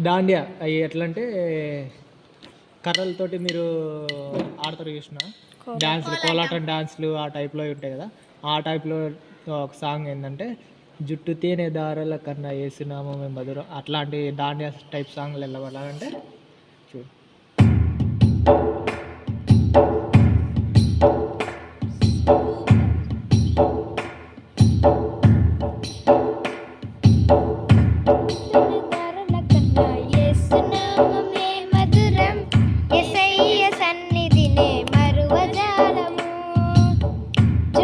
దాండియా అవి ఎట్లా అంటే కర్రలతోటి మీరు ఆడతారు చూసిన? డాన్స్లు కోలాటం డాన్స్లు ఆ టైప్లో ఉంటాయి కదా. ఆ టైప్లో ఒక సాంగ్ ఏంటంటే జుట్టు తేనె దారాల కన్నా వేసినామో మేము మధురం అట్లాంటి దాండియా టైప్ సాంగ్లు వెళ్ళవాలంటే